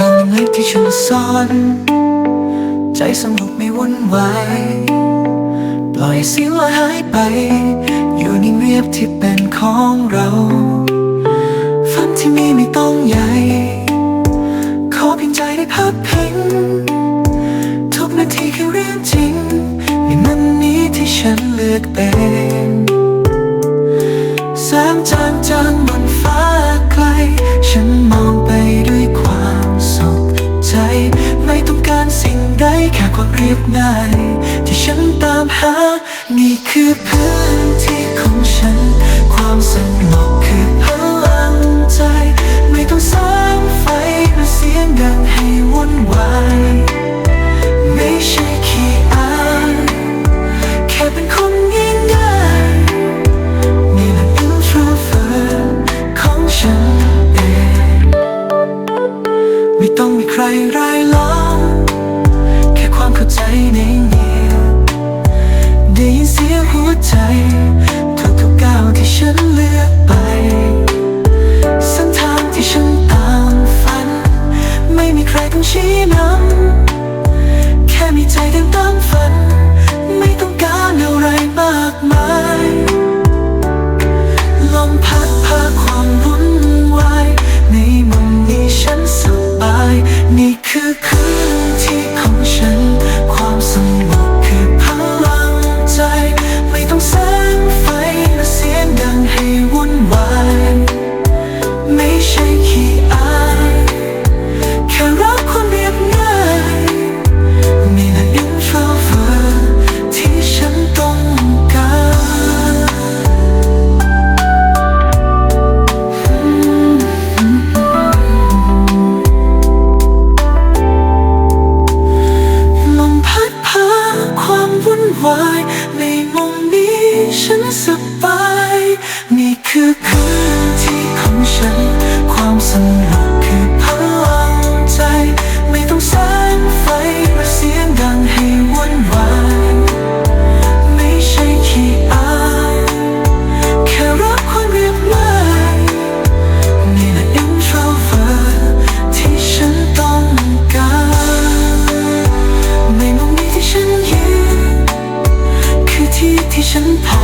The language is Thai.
เงาเล็กที่ฉันซ่อน ใจสงบไม่วุ่นวายปล่อยเสียงลอยหายไป อยู่นิ่งเรียบที่เป็นของเราฝันที่มีไม่ต้องใหญ่ ขอเพียงใจได้พักพิงทุกนาทีคือเรื่องจริงในนั้นนี้ที่ฉันเลือกเป็น ที่ฉันตามหา นี่คือพื้นที่ของฉัน ความสงบคือพลังใจ ไม่ต้องสร้างไฟหรือเสียงดังให้วุ่นวาย ไม่ใช่ขี้อายแค่เป็นคนง่ายๆนี่แหละ introvert ของฉันเอง ไม่ต้องมีใครรายล้อม นไ why passion. passion.